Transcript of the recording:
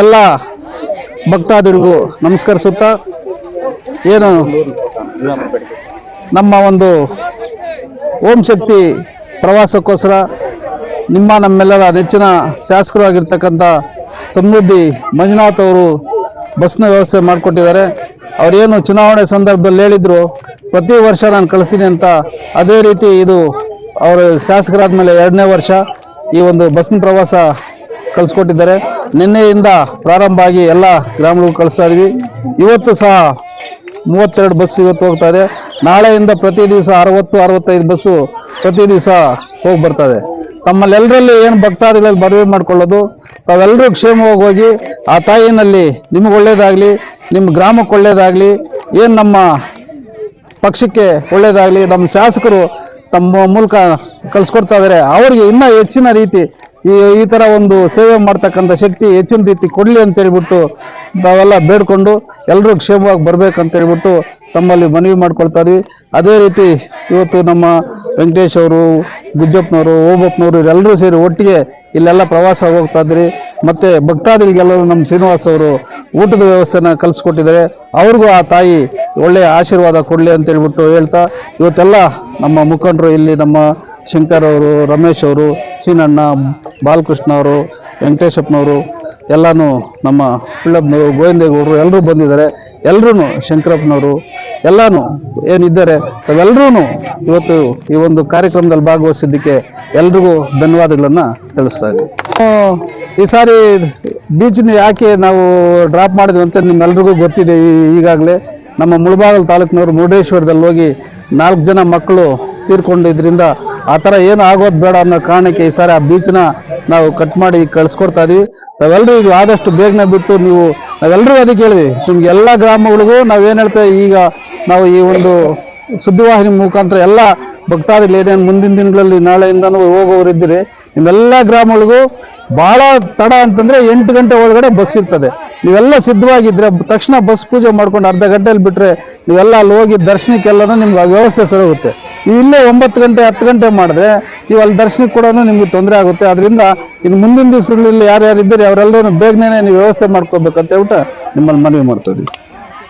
ಎಲ್ಲ ಭಕ್ತಾದಿಗಳಿಗೂ ನಮಸ್ಕರಿಸುತ್ತ ಏನು ನಮ್ಮ ಒಂದು ಓಂ ಶಕ್ತಿ ಪ್ರವಾಸಕ್ಕೋಸ್ಕರ ನಿಮ್ಮ ನಮ್ಮೆಲ್ಲರ ನೆಚ್ಚಿನ ಶಾಸಕರು ಆಗಿರ್ತಕ್ಕಂಥ ಸಮೃದ್ಧಿ ಮಂಜುನಾಥ್ ಅವರು ಬಸ್ನ ವ್ಯವಸ್ಥೆ ಮಾಡಿಕೊಟ್ಟಿದ್ದಾರೆ. ಅವರೇನು ಚುನಾವಣೆ ಸಂದರ್ಭದಲ್ಲಿ ಹೇಳಿದ್ರು, ಪ್ರತಿ ವರ್ಷ ನಾನು ಕಳಿಸ್ತೀನಿ ಅಂತ ಅದೇ ರೀತಿ ಇದು ಅವರ ಶಾಸಕರಾದ ಮೇಲೆ ಎರಡನೇ ವರ್ಷ ಈ ಒಂದು ಬಸ್ನ ಪ್ರವಾಸ ಕಳಿಸ್ಕೊಟ್ಟಿದ್ದಾರೆ. ನಿನ್ನೆಯಿಂದ ಪ್ರಾರಂಭ ಆಗಿ ಎಲ್ಲ ಗ್ರಾಮಗಳಿಗೂ ಕಳಿಸ್ತಾ ಇದ್ವಿ ಇವತ್ತು ಸಹ ಮೂವತ್ತೆರಡು ಬಸ್ ಇವತ್ತು ಹೋಗ್ತಾ ಇದೆ ನಾಳೆಯಿಂದ ಪ್ರತಿ ದಿವಸ ಅರವತ್ತು, ಅರವತ್ತೈದು ಬಸ್ಸು ಪ್ರತಿ ದಿವಸ ಹೋಗಿ ಬರ್ತದೆ. ತಮ್ಮಲ್ಲೆಲ್ಲರಲ್ಲಿ ಏನು ಭಕ್ತಾದಿಗಳಲ್ಲಿ ಮನವಿ ಮಾಡಿಕೊಳ್ಳೋದು ತಾವೆಲ್ಲರೂ ಕ್ಷೇಮವಾಗಿ ಹೋಗಿ ಆ ತಾಯಿನಲ್ಲಿ ನಿಮಗೆ ಒಳ್ಳೆಯದಾಗಲಿ ನಿಮ್ಮ ಗ್ರಾಮಕ್ಕೆ ಒಳ್ಳೇದಾಗಲಿ, ಏನು ನಮ್ಮ ಪಕ್ಷಕ್ಕೆ ಒಳ್ಳೇದಾಗಲಿ, ನಮ್ಮ ಶಾಸಕರು ತಮ್ಮ ಮೂಲಕ ಕಳಿಸ್ಕೊಡ್ತಾ ಇದ್ದಾರೆ. ಅವರಿಗೆ ಇನ್ನೂ ಹೆಚ್ಚಿನ ರೀತಿ ಈ ಈ ಥರ ಒಂದು ಸೇವೆ ಮಾಡ್ತಕ್ಕಂಥ ಶಕ್ತಿ ಹೆಚ್ಚಿನ ರೀತಿ ಕೊಡಲಿ ಅಂತ ಹೇಳ್ಬಿಟ್ಟು ತಾವೆಲ್ಲ ಬೇಡ್ಕೊಂಡು ಎಲ್ಲರೂ ಕ್ಷೇಮವಾಗಿ ಬರ್ಬೇಕಂತ ಹೇಳ್ಬಿಟ್ಟು ತಮ್ಮಲ್ಲಿ ಮನವಿ ಮಾಡ್ಕೊಳ್ತಾ ಇದ್ವಿ. ಅದೇ ರೀತಿ ಇವತ್ತು ನಮ್ಮ ವೆಂಕಟೇಶ್ ಅವರು, ಗುಜ್ಜಪ್ಪನವರು, ಓಬಪ್ಪನವರು ಇವರೆಲ್ಲರೂ ಸೇರಿ ಒಟ್ಟಿಗೆ ಇಲ್ಲೆಲ್ಲ ಪ್ರವಾಸ ಹೋಗ್ತಾ ಇದ್ರಿ. ಮತ್ತೆ ಭಕ್ತಾದಿಗಳಿಗೆಲ್ಲರೂ ನಮ್ಮ ಶ್ರೀನಿವಾಸ್ ಅವರು ಊಟದ ವ್ಯವಸ್ಥೆನ ಕಲ್ಪಿಸ್ಕೊಟ್ಟಿದ್ದಾರೆ ಅವ್ರಿಗೂ ಆ ತಾಯಿ ಒಳ್ಳೆಯ ಆಶೀರ್ವಾದ ಕೊಡಲಿ ಅಂತ ಹೇಳ್ಬಿಟ್ಟು ಹೇಳ್ತಾ ಇವತ್ತೆಲ್ಲ ನಮ್ಮ ಮುಖಂಡರು ಇಲ್ಲಿ ನಮ್ಮ ಶಂಕರ್ ಅವರು, ರಮೇಶ್ ಅವರು, ಸೀನಣ್ಣ, ಬಾಲಕೃಷ್ಣ ಅವರು, ವೆಂಕಟೇಶಪ್ಪನವರು, ಎಲ್ಲನೂ ನಮ್ಮ ಪಿಳ್ಳಪ್ಪನವರು ಗೋವಿಂದೇಗೌಡರು ಎಲ್ಲರೂ ಬಂದಿದ್ದಾರೆ. ಎಲ್ಲರೂ ಶಂಕರಪ್ಪನವರು, ಎಲ್ಲನೂ ಏನಿದ್ದಾರೆ ತಾವೆಲ್ಲರೂ ಇವತ್ತು ಈ ಒಂದು ಕಾರ್ಯಕ್ರಮದಲ್ಲಿ ಭಾಗವಹಿಸಿದ್ದಕ್ಕೆ ಎಲ್ರಿಗೂ ಧನ್ಯವಾದಗಳನ್ನು ತಿಳಿಸ್ತಾ ಇದ್ದೀವಿ ಈ ಸಾರಿ ಬೀಚ್ನ ಯಾಕೆ ನಾವು ಡ್ರಾಪ್ ಮಾಡಿದ್ವಿ ಅಂತ ನಿಮ್ಮೆಲ್ರಿಗೂ ಗೊತ್ತಿದೆ ಈಗಾಗಲೇ. ನಮ್ಮ ಮುಳಬಾಗಲ್ ತಾಲೂಕಿನವರು ಮುರುಡೇಶ್ವರದಲ್ಲಿ ಹೋಗಿ ನಾಲ್ಕು ಜನ ಮಕ್ಕಳು ತೀರ್ಕೊಂಡಿದ್ರಿಂದ ಆ ಥರ ಏನು ಆಗೋದು ಬೇಡ ಅನ್ನೋ ಕಾರಣಕ್ಕೆ ಈ ಸಾರಿ ಆ ಬೀಚ್ನ ನಾವು ಕಟ್ ಮಾಡಿ ಕಳಿಸ್ಕೊಡ್ತಾ ಇದೀವಿ. ತಾವೆಲ್ಲರೂ ಈಗ ಆದಷ್ಟು ಬೇಗನೆ ಬಿಟ್ಟು ನೀವು ನಾವೆಲ್ಲರೂ ಅದಕ್ಕೆ ಹೇಳಿದ್ವಿ. ನಿಮ್ಗೆ ಎಲ್ಲ ಗ್ರಾಮಗಳಿಗೂ ನಾವೇನು ಹೇಳ್ತೇವೆ, ಈಗ ನಾವು ಈ ಒಂದು ಸುದ್ದಿವಾಹಿನಿ ಮುಖಾಂತರ ಎಲ್ಲ ಭಕ್ತಾದಿಗಳು ಏನೇನು ಮುಂದಿನ ದಿನಗಳಲ್ಲಿ ನಾಳೆಯಿಂದನೂ ಹೋಗೋರಿದ್ದೀರಿ ನಿಮ್ಮೆಲ್ಲ ಗ್ರಾಮಗಳಿಗೂ ಬಹಳ ತಡ ಅಂತಂದ್ರೆ ಎಂಟು ಗಂಟೆ ಒಳಗಡೆ ಬಸ್ ಇರ್ತದೆ. ನೀವೆಲ್ಲ ಸಿದ್ಧವಾಗಿದ್ರೆ ತಕ್ಷಣ ಬಸ್ ಪೂಜೆ ಮಾಡ್ಕೊಂಡು ಅರ್ಧ ಗಂಟೆಯಲ್ಲಿ ಬಿಟ್ರೆ ನೀವೆಲ್ಲ ಅಲ್ಲಿ ಹೋಗಿ ದರ್ಶನಕ್ಕೆಲ್ಲನೂ ನಿಮ್ಗೆ ಆ ವ್ಯವಸ್ಥೆ ಸರೋಗುತ್ತೆ ನೀವು ಇಲ್ಲೇ ಒಂಬತ್ತು ಗಂಟೆ, ಹತ್ತು ಗಂಟೆ ಮಾಡಿದ್ರೆ ನೀವು ಅಲ್ಲಿ ದರ್ಶನಕ್ಕೆ ಕೂಡ ನಿಮ್ಗೆ ತೊಂದರೆ ಆಗುತ್ತೆ. ಅದರಿಂದ ಇನ್ನು ಮುಂದಿನ ದಿವಸಗಳಲ್ಲಿ ಯಾರ್ಯಾರು ಇದ್ದೀರಿ ಅವರೆಲ್ಲರೂ ಬೇಗನೆ ನೀವು ವ್ಯವಸ್ಥೆ ಮಾಡ್ಕೋಬೇಕಂತ ಹೇಳ್ಬಿಟ್ಟು ನಿಮ್ಮಲ್ಲಿ ಮನವಿ ಮಾಡ್ತಾ